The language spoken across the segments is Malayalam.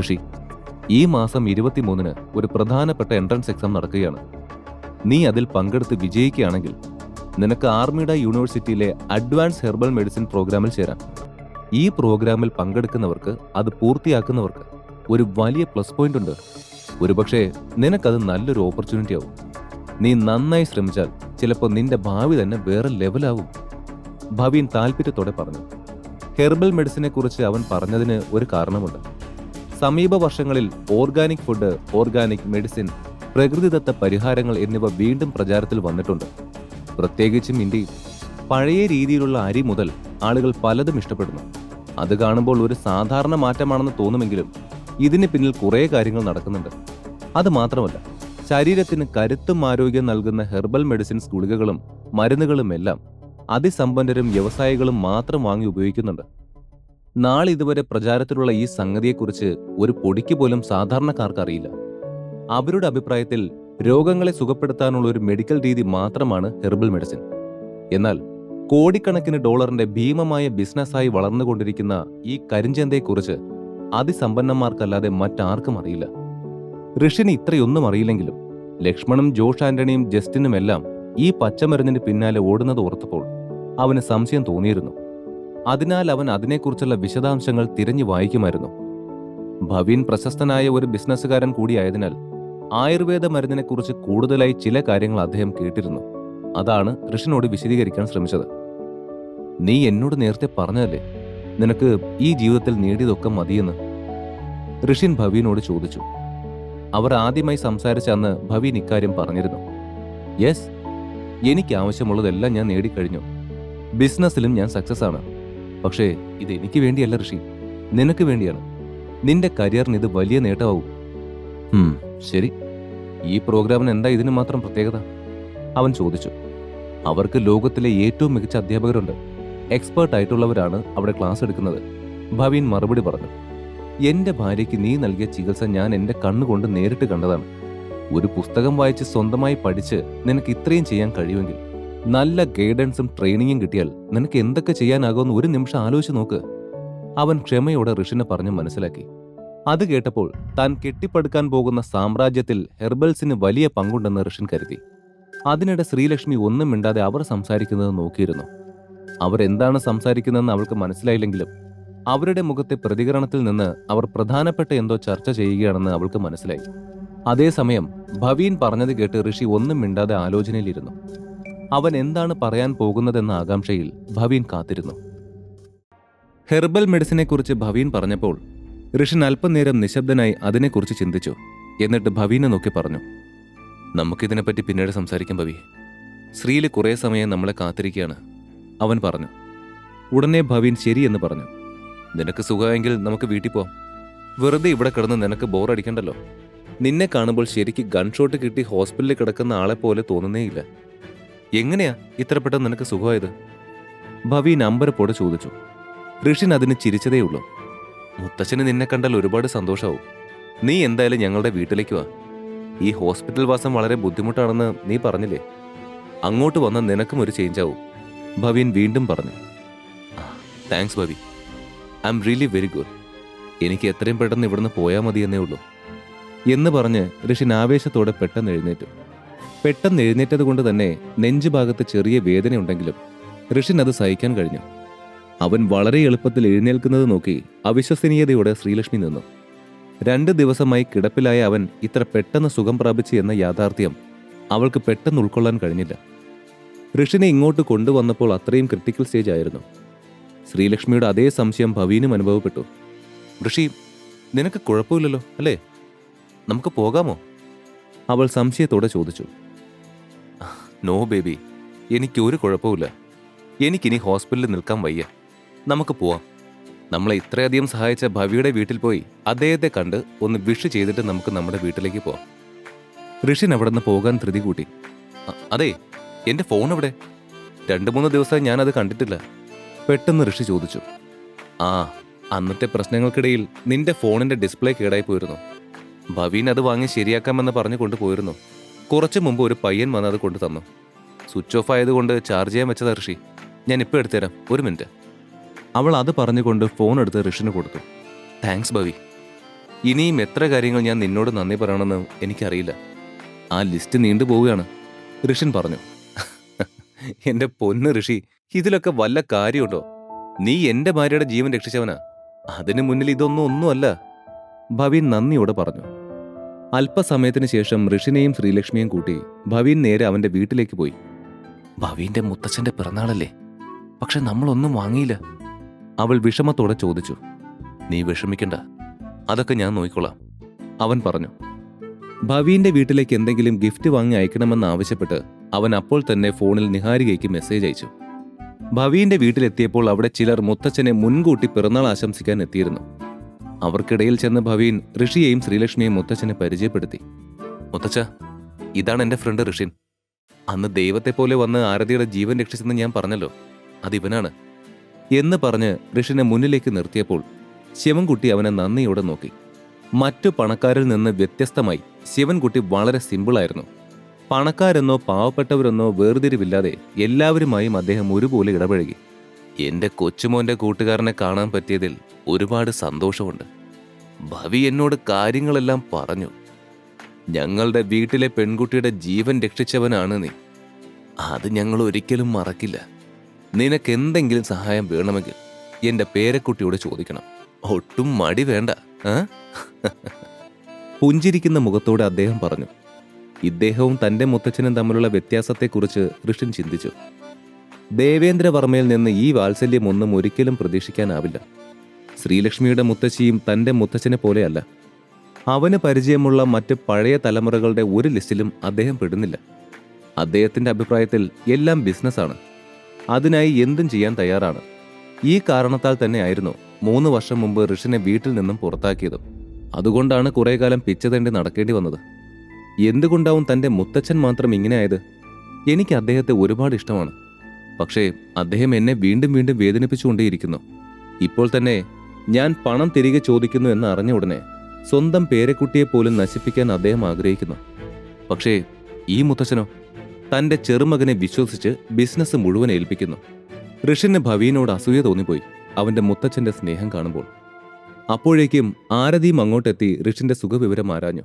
ഋഷി ഈ മാസം ഇരുപത്തിമൂന്നിന് ഒരു പ്രധാനപ്പെട്ട എൻട്രൻസ് എക്സാം നടക്കുകയാണ്. നീ അതിൽ പങ്കെടുത്ത് വിജയിക്കുകയാണെങ്കിൽ നിനക്ക് ആർമിഡ യൂണിവേഴ്സിറ്റിയിലെ അഡ്വാൻസ് ഹെർബൽ മെഡിസിൻ പ്രോഗ്രാമിൽ ചേരാം. ഈ പ്രോഗ്രാമിൽ പങ്കെടുക്കുന്നവർക്ക് അത് പൂർത്തിയാക്കുന്നവർക്ക് ഒരു വലിയ പ്ലസ് പോയിന്റ് ഉണ്ട്. ഒരുപക്ഷെ നിനക്കത് നല്ലൊരു ഓപ്പർച്യൂണിറ്റി ആവും. നീ നന്നായി ശ്രമിച്ചാൽ ചിലപ്പോൾ നിന്റെ ഭാവി തന്നെ വേറെ ലെവലാവും ഭവീൻ താല്പര്യത്തോടെ പറഞ്ഞു. ഹെർബൽ മെഡിസിനെ കുറിച്ച് അവൻ പറഞ്ഞതിന് ഒരു കാരണമുണ്ട്. സമീപ വർഷങ്ങളിൽ ഓർഗാനിക് ഫുഡ് ഓർഗാനിക് മെഡിസിൻ പ്രകൃതിദത്ത പരിഹാരങ്ങൾ എന്നിവ വീണ്ടും പ്രചാരത്തിൽ വന്നിട്ടുണ്ട്. പ്രത്യേകിച്ചും ഇന്ത്യയിൽ. പഴയ രീതിയിലുള്ള അരി മുതൽ ആളുകൾ പലതും ഇഷ്ടപ്പെടുന്നു. അത് കാണുമ്പോൾ ഒരു സാധാരണ മാറ്റമാണെന്ന് തോന്നുമെങ്കിലും ഇതിന് പിന്നിൽ കുറേ കാര്യങ്ങൾ നടക്കുന്നുണ്ട്. അത് മാത്രമല്ല ശരീരത്തിന് കരുത്തും ആരോഗ്യം നൽകുന്ന ഹെർബൽ മെഡിസിൻസ് ഗുളികകളും മരുന്നുകളും എല്ലാം അതിസമ്പന്നരും വ്യവസായികളും മാത്രം വാങ്ങി ഉപയോഗിക്കുന്നുണ്ട്. നാളിതുവരെ പ്രചാരത്തിലുള്ള ഈ സംഗതിയെക്കുറിച്ച് ഒരു പൊടിക്ക് പോലും സാധാരണക്കാർക്ക് അറിയില്ല. അവരുടെ അഭിപ്രായത്തിൽ രോഗങ്ങളെ സുഖപ്പെടുത്താനുള്ള ഒരു മെഡിക്കൽ രീതി മാത്രമാണ് ഹെർബൽ മെഡിസിൻ. എന്നാൽ കോടിക്കണക്കിന് ഡോളറിന്റെ ഭീമമായ ബിസിനസ്സായി വളർന്നുകൊണ്ടിരിക്കുന്ന ഈ കരിഞ്ചന്തയെക്കുറിച്ച് അതിസമ്പന്നന്മാർക്കല്ലാതെ മറ്റാർക്കും അറിയില്ല. ഋഷിന് ഇത്രയൊന്നും അറിയില്ലെങ്കിലും ലക്ഷ്മണും ജോഷ് ആന്റണിയും ജസ്റ്റിനുമെല്ലാം ഈ പച്ചമരുന്നിന് പിന്നാലെ ഓടുന്നത് ഓർത്തപ്പോൾ അവന് സംശയം തോന്നിയിരുന്നു. അതിനാൽ അവൻ അതിനെക്കുറിച്ചുള്ള വിശദാംശങ്ങൾ തിരഞ്ഞു വായിക്കുമായിരുന്നു. ഭവീൻ പ്രശസ്തനായ ഒരു ബിസിനസ്സുകാരൻ കൂടിയായതിനാൽ ആയുർവേദ മരുന്നിനെക്കുറിച്ച് കൂടുതലായി ചില കാര്യങ്ങൾ അദ്ദേഹം കേട്ടിരുന്നു. അതാണ് ഋഷിനോട് വിശദീകരിക്കാൻ ശ്രമിച്ചത്. നീ എന്നോട് നേരത്തെ പറഞ്ഞതല്ലേ? നിനക്ക് ഈ ജീവിതത്തിൽ നേടിയതൊക്കെ മതിയെന്ന്? ഋഷിൻ ഭവീനോട് ചോദിച്ചു. അവർ ആദ്യമായി സംസാരിച്ച അന്ന് ഭവീൻ ഇക്കാര്യം പറഞ്ഞിരുന്നു. യെസ് എനിക്ക് ആവശ്യമുള്ളതെല്ലാം ഞാൻ നേടിക്കഴിഞ്ഞു. ബിസിനസ്സിലും ഞാൻ സക്സസ് ആണ് പക്ഷേ ഇത് എനിക്ക് വേണ്ടിയല്ല ഋഷി. നിനക്ക് വേണ്ടിയാണ്. നിന്റെ കരിയറിന് ഇത് വലിയ നേട്ടമാവും. ശരി. ഈ പ്രോഗ്രാമിന് എന്താ ഇതിന് മാത്രം പ്രത്യേകത? അവൻ ചോദിച്ചു. അവർക്ക് ലോകത്തിലെ ഏറ്റവും മികച്ച അധ്യാപകരുണ്ട്. എക്സ്പേർട്ട് ആയിട്ടുള്ളവരാണ് അവിടെ ക്ലാസ് എടുക്കുന്നത്. ഭവീൻ മറുപടി പറഞ്ഞു. എന്റെ ഭാര്യയ്ക്ക് നീ നൽകിയ ചികിത്സ ഞാൻ എന്റെ കണ്ണുകൊണ്ട് നേരിട്ട് കണ്ടതാണ്. ഒരു പുസ്തകം വായിച്ച് സ്വന്തമായി പഠിച്ച് നിനക്ക് ഇത്രയും ചെയ്യാൻ കഴിയുമെങ്കിൽ നല്ല ഗൈഡൻസും ട്രെയിനിങ്ങും കിട്ടിയാൽ നിനക്ക് എന്തൊക്കെ ചെയ്യാനാകുമെന്ന് ഒരു നിമിഷം ആലോചിച്ച് നോക്ക്. അവൻ ക്ഷമയോടെ ഋഷിനെ പറഞ്ഞ് മനസ്സിലാക്കി. അത് കേട്ടപ്പോൾ താൻ കെട്ടിപ്പടുക്കാൻ പോകുന്ന സാമ്രാജ്യത്തിൽ ഹെർബൽസിന് വലിയ പങ്കുണ്ടെന്ന് ഋഷൻ കരുതി. അതിനിടെ ശ്രീലക്ഷ്മി ഒന്നും മിണ്ടാതെ അവർ സംസാരിക്കുന്നത് നോക്കിയിരുന്നു. അവരെന്താണ് സംസാരിക്കുന്നതെന്ന് അവൾക്ക് മനസ്സിലായില്ലെങ്കിലും അവരുടെ മുഖത്തെ പ്രതികരണത്തിൽ നിന്ന് അവർ പ്രധാനപ്പെട്ട എന്തോ ചർച്ച ചെയ്യുകയാണെന്ന് അവൾക്ക് മനസ്സിലായി. അതേസമയം ഭവീൻ പറഞ്ഞത് കേട്ട് ഋഷി ഒന്നും മിണ്ടാതെ ആലോചനയിലിരുന്നു. അവൻ എന്താണ് പറയാൻ പോകുന്നതെന്ന ആകാംക്ഷയിൽ ഭവീൻ കാത്തിരുന്നു. ഹെർബൽ മെഡിസിനെക്കുറിച്ച് ഭവീൻ പറഞ്ഞപ്പോൾ ഋഷൻ അല്പനേരം നിശബ്ദനായി അതിനെക്കുറിച്ച് ചിന്തിച്ചു. എന്നിട്ട് ഭവീനെ നോക്കി പറഞ്ഞു. നമുക്കിതിനെപ്പറ്റി പിന്നീട് സംസാരിക്കാം ഭവി. ശ്രീൽ കുറേ സമയം നമ്മളെ കാത്തിരിക്കുകയാണ് അവൻ പറഞ്ഞു. ഉടനെ ഭവീൻ ശരിയെന്ന് പറഞ്ഞു. നിനക്ക് സുഖമെങ്കിൽ നമുക്ക് വീട്ടിൽ പോവാം. വെറുതെ ഇവിടെ കിടന്ന് നിനക്ക് ബോറടിക്കണ്ടല്ലോ. നിന്നെ കാണുമ്പോൾ ശരിക്ക് ഗൺഷോട്ട് കിട്ടി ഹോസ്പിറ്റലിൽ കിടക്കുന്ന ആളെ പോലെ തോന്നുന്നേയില്ല. എങ്ങനെയാ ഇത്ര പെട്ടെന്ന് നിനക്ക് സുഖമായത്? ഭവി നമ്പരപ്പോടെ ചോദിച്ചു. ഋഷിൻ അതിന് ചിരിച്ചതേയുള്ളൂ. മുത്തച്ഛന് നിന്നെ കണ്ടാൽ ഒരുപാട് സന്തോഷമാവും നീ എന്തായാലും ഞങ്ങളുടെ വീട്ടിലേക്ക് വാ. ഈ ഹോസ്പിറ്റൽ വാസം വളരെ ബുദ്ധിമുട്ടാണെന്ന് നീ പറഞ്ഞില്ലേ? അങ്ങോട്ട് വന്ന നിനക്കും ഒരു ചേഞ്ച് ആവും. ഭവീൻ വീണ്ടും പറഞ്ഞു. Thanks Bhavi. I'm really very good എനിക്ക് എത്രയും പെട്ടെന്ന് ഇവിടുന്ന് പോയാൽ മതിയെന്നേ ഉള്ളൂ. എന്ന് പറഞ്ഞ് ഋഷിൻ ആവേശത്തോടെ പെട്ടെന്ന് എഴുന്നേറ്റു. പെട്ടെന്ന് എഴുന്നേറ്റത് കൊണ്ട് തന്നെ നെഞ്ചു ഭാഗത്ത് ചെറിയ വേദനയുണ്ടെങ്കിലും ഋഷിൻ അത് സഹിക്കാൻ കഴിഞ്ഞു. അവൻ വളരെ എളുപ്പത്തിൽ എഴുന്നേൽക്കുന്നത് നോക്കി അവിശ്വസനീയതയോടെ ശ്രീലക്ഷ്മി നിന്നു. രണ്ട് ദിവസമായി കിടപ്പിലായ അവൻ ഇത്ര പെട്ടെന്ന് സുഖം പ്രാപിച്ചു എന്ന യാഥാർത്ഥ്യം അവൾക്ക് പെട്ടെന്ന് ഉൾക്കൊള്ളാൻ കഴിഞ്ഞില്ല. ഋഷിനെ ഇങ്ങോട്ട് കൊണ്ടുവന്നപ്പോൾ അത്രയും ക്രിട്ടിക്കൽ സ്റ്റേജ് ആയിരുന്നു. ശ്രീലക്ഷ്മിയുടെ അതേ സംശയം ഭവീനും അനുഭവപ്പെട്ടു. ഋഷി നിനക്ക് കുഴപ്പമില്ലല്ലോ അല്ലേ? നമുക്ക് പോകാമോ? അവൾ സംശയത്തോടെ ചോദിച്ചു. നോ ബേബി എനിക്കൊരു കുഴപ്പമില്ല എനിക്കിനി ഹോസ്പിറ്റലിൽ നിൽക്കാൻ വയ്യ. നമുക്ക് പോവാം. നമ്മളെ ഇത്രയധികം സഹായിച്ച ഭവിയുടെ വീട്ടിൽ പോയി അദ്ദേഹത്തെ കണ്ട് ഒന്ന് വിഷ് ചെയ്തിട്ട് നമുക്ക് നമ്മുടെ വീട്ടിലേക്ക് പോവാം. ഋഷിൻ അവിടെ നിന്ന് പോകാൻ ധൃതി കൂട്ടി. അതെ എന്റെ ഫോൺ എവിടെ? രണ്ട് മൂന്ന് ദിവസമായി ഞാനത് കണ്ടിട്ടില്ല. പെട്ടെന്ന് ഋഷി ചോദിച്ചു. ആ അന്നത്തെ പ്രശ്നങ്ങൾക്കിടയിൽ നിന്റെ ഫോണിന്റെ ഡിസ്പ്ലേ കേടായി പോയിരുന്നു. ഭവീൻ അത് വാങ്ങി ശരിയാക്കാമെന്ന് പറഞ്ഞു കൊണ്ടുപോയിരുന്നു. കുറച്ചു മുമ്പ് ഒരു പയ്യൻ വന്ന് അത് കൊണ്ടു തന്നു. സ്വിച്ച് ഓഫ് ആയതുകൊണ്ട് ചാർജ് ചെയ്യാൻ വെച്ചതാ ഋഷി. ഞാൻ ഇപ്പോൾ എടുത്തുതരാം. ഒരു മിനിറ്റ്. അവൾ അത് പറഞ്ഞുകൊണ്ട് ഫോൺ എടുത്ത് ഋഷിന് കൊടുത്തു. താങ്ക്സ് ഭവി. ഇനിയും എത്ര കാര്യങ്ങൾ ഞാൻ നിന്നോട് നന്ദി പറയണമെന്ന് എനിക്കറിയില്ല. ആ ലിസ്റ്റ് നീണ്ടു പോവുകയാണ്. ഋഷിൻ പറഞ്ഞു. എന്റെ പൊന്ന് ഋഷി ഇതിലൊക്കെ വല്ല കാര്യമുണ്ടോ? നീ എന്റെ ഭാര്യയുടെ ജീവൻ രക്ഷിച്ചവനാ. അതിനു മുന്നിൽ ഇതൊന്നും ഒന്നുമല്ല. ഭവി നന്ദിയോടെ പറഞ്ഞു. അല്പസമയത്തിന് ശേഷം ഋഷിനെയും ശ്രീലക്ഷ്മിയും കൂട്ടി ഭവീൻ നേരെ അവന്റെ വീട്ടിലേക്ക് പോയി. ഭവീന്റെ മുത്തച്ഛന്റെ പിറന്നാളല്ലേ? പക്ഷെ നമ്മളൊന്നും വാങ്ങിയില്ല. അവൾ വിഷമത്തോടെ ചോദിച്ചു. നീ വിഷമിക്കണ്ട. അതൊക്കെ ഞാൻ നോക്കിക്കൊള്ളാം അവൻ പറഞ്ഞു. ഭവീന്റെ വീട്ടിലേക്ക് എന്തെങ്കിലും ഗിഫ്റ്റ് വാങ്ങി അയക്കണമെന്ന് ആവശ്യപ്പെട്ട് അവൻ അപ്പോൾ തന്നെ ഫോണിൽ നിഹാരികയ്ക്ക് മെസ്സേജ് അയച്ചു. ഭവീന്റെ വീട്ടിലെത്തിയപ്പോൾ അവിടെ ചിലർ മുത്തച്ഛനെ മുൻകൂട്ടി പിറന്നാൾ ആശംസിക്കാൻ എത്തിയിരുന്നു. അവർക്കിടയിൽ ചെന്ന് ഭവീൻ ഋഷിയെയും ശ്രീലക്ഷ്മിയെയും മുത്തച്ഛനെ പരിചയപ്പെടുത്തി. മുത്തച്ഛ ഇതാണ് എന്റെ ഫ്രണ്ട് ഋഷിൻ. അന്ന് ദൈവത്തെ പോലെ വന്ന് ആരതിയുടെ ജീവൻ രക്ഷിച്ചെന്ന് ഞാൻ പറഞ്ഞല്ലോ. അതിവനാണ് എന്ന് പറഞ്ഞ് ഋഷിനെ മുന്നിലേക്ക് നിർത്തിയപ്പോൾ ശിവൻകുട്ടി അവനെ നന്ദിയോടെ നോക്കി. മറ്റു പണക്കാരിൽ നിന്ന് വ്യത്യസ്തമായി ശിവൻകുട്ടി വളരെ സിമ്പിളായിരുന്നു. പണക്കാരെന്നോ പാവപ്പെട്ടവരെന്നോ വേർതിരിവില്ലാതെ എല്ലാവരുമായും അദ്ദേഹം ഒരുപോലെ ഇടപഴകി. എന്റെ കൊച്ചുമോന്റെ കൂട്ടുകാരനെ കാണാൻ പറ്റിയതിൽ ഒരുപാട് സന്തോഷമുണ്ട്. ഭവി എന്നോട് കാര്യങ്ങളെല്ലാം പറഞ്ഞു. ഞങ്ങളുടെ വീട്ടിലെ പെൺകുട്ടിയുടെ ജീവൻ രക്ഷിച്ചവനാണ് നീ. അത് ഞങ്ങൾ ഒരിക്കലും മറക്കില്ല. നിനക്ക് എന്തെങ്കിലും സഹായം വേണമെങ്കിൽ എന്റെ പേരക്കുട്ടിയോട് ചോദിക്കണം. ഒട്ടും മടി വേണ്ട പുഞ്ചിരിക്കുന്ന മുഖത്തോടെ അദ്ദേഹം പറഞ്ഞു. ഇദ്ദേഹവും തന്റെ മുത്തച്ഛനും തമ്മിലുള്ള വ്യത്യാസത്തെക്കുറിച്ച് ഋഷിൻ ചിന്തിച്ചു. ദേവേന്ദ്രവർമ്മയിൽ നിന്ന് ഈ വാത്സല്യം ഒന്നും ഒരിക്കലും പ്രതീക്ഷിക്കാനാവില്ല. ശ്രീലക്ഷ്മിയുടെ മുത്തശ്ശിയും തന്റെ മുത്തച്ഛനെ പോലെയല്ല. അവന് പരിചയമുള്ള മറ്റ് പഴയ തലമുറകളുടെ ഒരു ലിസ്റ്റിലും അദ്ദേഹം പെടുന്നില്ല. അദ്ദേഹത്തിന്റെ അഭിപ്രായത്തിൽ എല്ലാം ബിസിനസ്സാണ് അതിനായി എന്തും ചെയ്യാൻ തയ്യാറാണ്. ഈ കാരണത്താൽ തന്നെയായിരുന്നു മൂന്ന് വർഷം മുമ്പ് ഋഷിനെ വീട്ടിൽ നിന്നും പുറത്താക്കിയത്. അതുകൊണ്ടാണ് കുറെ കാലം പിച്ചതണ്ടി നടക്കേണ്ടി വന്നത്. എന്തുകൊണ്ടാവും തന്റെ മുത്തച്ഛൻ മാത്രം ഇങ്ങനെയായത്? എനിക്ക് അദ്ദേഹത്തെ ഒരുപാട് ഇഷ്ടമാണ്. പക്ഷേ അദ്ദേഹം എന്നെ വീണ്ടും വീണ്ടും വേദനിപ്പിച്ചുകൊണ്ടേയിരിക്കുന്നു. ഇപ്പോൾ തന്നെ ഞാൻ പണം തിരികെ ചോദിക്കുന്നു എന്ന് അറിഞ്ഞ ഉടനെ സ്വന്തം പേരക്കുട്ടിയെ പോലും നശിപ്പിക്കാൻ അദ്ദേഹം ആഗ്രഹിക്കുന്നു. പക്ഷേ ഈ മുത്തച്ഛനോ തന്റെ ചെറുമകനെ വിശ്വസിച്ച് ബിസിനസ് മുഴുവൻ ഏൽപ്പിക്കുന്നു. ഋഷിന് ഭവീനോട് അസൂയ തോന്നിപ്പോയി അവന്റെ മുത്തച്ഛന്റെ സ്നേഹം കാണുമ്പോൾ. അപ്പോഴേക്കും ആരതിയും അങ്ങോട്ടെത്തി ഋഷിന്റെ സുഖവിവരം ആരാഞ്ഞു.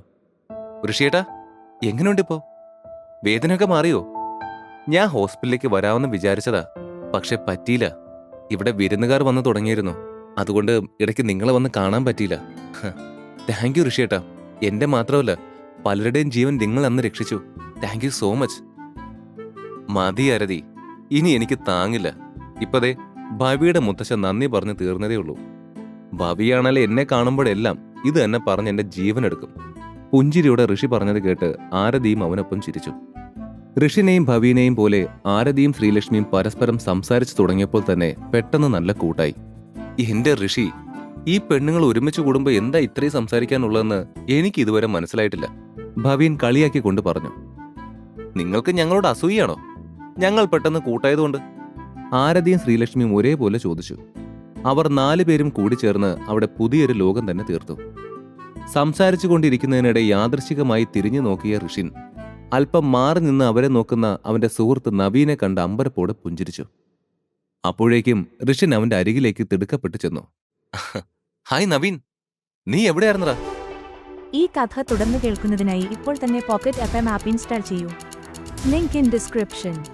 ഋഷിയേട്ടാ എങ്ങനെയുണ്ടിപ്പോ വേദനയൊക്കെ മാറിയോ? ഞാൻ ഹോസ്പിറ്റലിലേക്ക് വരാമെന്ന് വിചാരിച്ചതാ. പക്ഷെ പറ്റിയില്ല. ഇവിടെ വിരുന്നുകാർ വന്നു തുടങ്ങിയിരുന്നു. അതുകൊണ്ട് ഇടയ്ക്ക് നിങ്ങളെ വന്ന് കാണാൻ പറ്റിയില്ല. താങ്ക് യു ഋഷിയേട്ടാ എന്റെ മാത്രമല്ല പലരുടെയും ജീവൻ നിങ്ങൾ അന്ന് രക്ഷിച്ചു. താങ്ക് യു സോ മച്ച് മതി അരതി. ഇനി എനിക്ക് താങ്ങില്ല. ഇപ്പതേ ഭവിയുടെ മുത്തശ്ശ നന്ദി പറഞ്ഞു തീർന്നതേ ഉള്ളൂ. ഭവിയാണല്ലേ എന്നെ കാണുമ്പോഴെല്ലാം ഇത് തന്നെ പറഞ്ഞ് എന്റെ ജീവൻ എടുക്കും. പുഞ്ചിരിയോടെ ഋഷി പറഞ്ഞത് കേട്ട് ആരതിയും അവനൊപ്പം ചിരിച്ചു. ഋഷിനെയും ഭവീനെയും പോലെ ആരതിയും ശ്രീലക്ഷ്മിയും പരസ്പരം സംസാരിച്ചു തുടങ്ങിയപ്പോൾ തന്നെ പെട്ടെന്ന് നല്ല കൂട്ടായി. എന്റെ ഋഷി ഈ പെണ്ണുങ്ങൾ ഒരുമിച്ച് കൂടുമ്പോൾ എന്താ ഇത്രയും സംസാരിക്കാനുള്ളതെന്ന് എനിക്ക് ഇതുവരെ മനസ്സിലായിട്ടില്ല ഭവീൻ കളിയാക്കി കൊണ്ട് പറഞ്ഞു. നിങ്ങൾക്ക് ഞങ്ങളോട് അസൂയാണോ ഞങ്ങൾ പെട്ടെന്ന് കൂട്ടായതുകൊണ്ട്? ആരതിയും ശ്രീലക്ഷ്മിയും ഒരേപോലെ ചോദിച്ചു. അവർ നാലു പേരും കൂടി ചേർന്ന് അവിടെ പുതിയൊരു ലോകം തന്നെ തീർത്തു. സംസാരിച്ചു കൊണ്ടിരിക്കുന്നതിനിടെ യാദൃശികമായി തിരിഞ്ഞു നോക്കിയ ഋഷിൻ അല്പം മാറി നിന്ന് അവരെ നോക്കുന്ന അവന്റെ സുഹൃത്ത് നവീനെ കണ്ട് അമ്പരപ്പോടെ പുഞ്ചിരിച്ചു. അപ്പോഴേക്കും ഋഷൻ അവന്റെ അരികിലേക്ക് തിടുക്കപ്പെട്ടു ചെന്നു. ഹായ് നവീൻ നീ എവിടെയായിരുന്നടാ? ഈ കഥ തുടർന്ന് കേൾക്കുന്നതിനായി ഇപ്പോൾ തന്നെ pocket F M app install ചെയ്യൂ. Link in description.